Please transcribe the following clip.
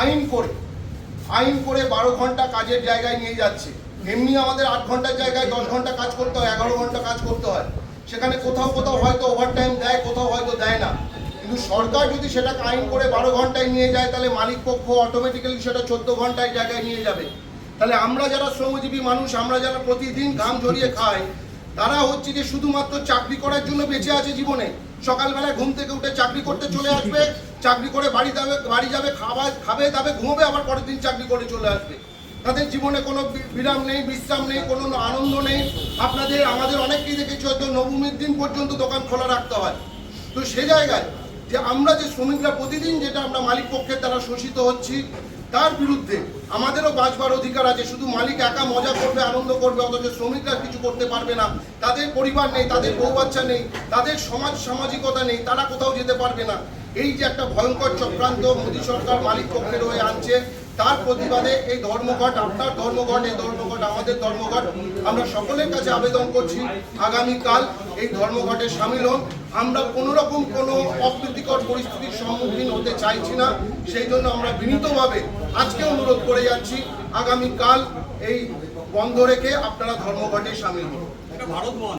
আইন করে আইন করে বারো ঘণ্টা কাজের জায়গায় নিয়ে যাচ্ছে। এমনি আমাদের আট ঘণ্টার জায়গায় দশ ঘণ্টা কাজ করতে হয়, এগারো ঘণ্টা কাজ করতে হয়। সেখানে কোথাও কোথাও হয়তো ওভারটাইম দেয়, কোথাও হয়তো দেয় না। কিন্তু সরকার যদি সেটাকে আইন করে বারো ঘন্টায় নিয়ে যায়, তাহলে মালিক পক্ষ অটোমেটিক্যালি সেটা চোদ্দ ঘন্টায় জায়গায় নিয়ে যাবে। তাহলে আমরা যারা শ্রমজীবী মানুষ, আমরা যারা প্রতিদিন ঘাম ঝরিয়ে খাই, তারা হচ্ছে যে শুধুমাত্র চাকরি করার জন্য বেঁচে আছে জীবনে। সকালবেলা ঘুম থেকে উঠে চাকরি করতে চলে আসবে, চাকরি করে বাড়ি যাবে বাড়ি যাবে, খাবার খাবে দাবে ঘুমোবে, আবার পরের দিন চাকরি করে চলে আসবে। তাদের জীবনে কোনো বিরাম নেই, বিশ্রাম নেই, কোনো আনন্দ নেই। আপনাদের, আমাদের অনেককেই দেখেছি, হয়তো নবমীর দিন পর্যন্ত দোকান খোলা রাখতে হয়। তো সে জায়গায় যে আমরা যে শ্রমিকরা প্রতিদিন যেটা আমরা মালিক পক্ষের দ্বারা শোষিত হচ্ছি তার বিরুদ্ধে আমাদেরও বাঁচবার অধিকার আছে। শুধু মালিক একা মজা করবে, আনন্দ করবে, অথচ শ্রমিকরা কিছু করতে পারবে না। তাদের পরিবার নেই, তাদের বউ বাচ্চা নেই, তাদের সমাজ সামাজিকতা নেই, তারা কোথাও যেতে পারবে না। এই যে একটা ভয়ঙ্কর চক্রান্ত মোদী সরকার মালিক পক্ষের হয়ে আনছে তার প্রতিবাদে এই ধর্মঘট, আপনার ধর্মঘট, এই ধর্মঘট, আমাদের ধর্মঘট, আমরা সকলের কাছে আবেদন করছি, আগামীকাল এই ধর্মঘটে সামিল হন। আমরা কোনো রকম কোনো অপ্রীতিকর পরিস্থিতির সম্মুখীন হতে চাইছি না, সেই জন্য আমরা বিনীতভাবে আজকে অনুরোধ করে যাচ্ছি, আগামীকাল এই বন্ধ রেখে আপনারা ধর্মঘটে সামিল হন।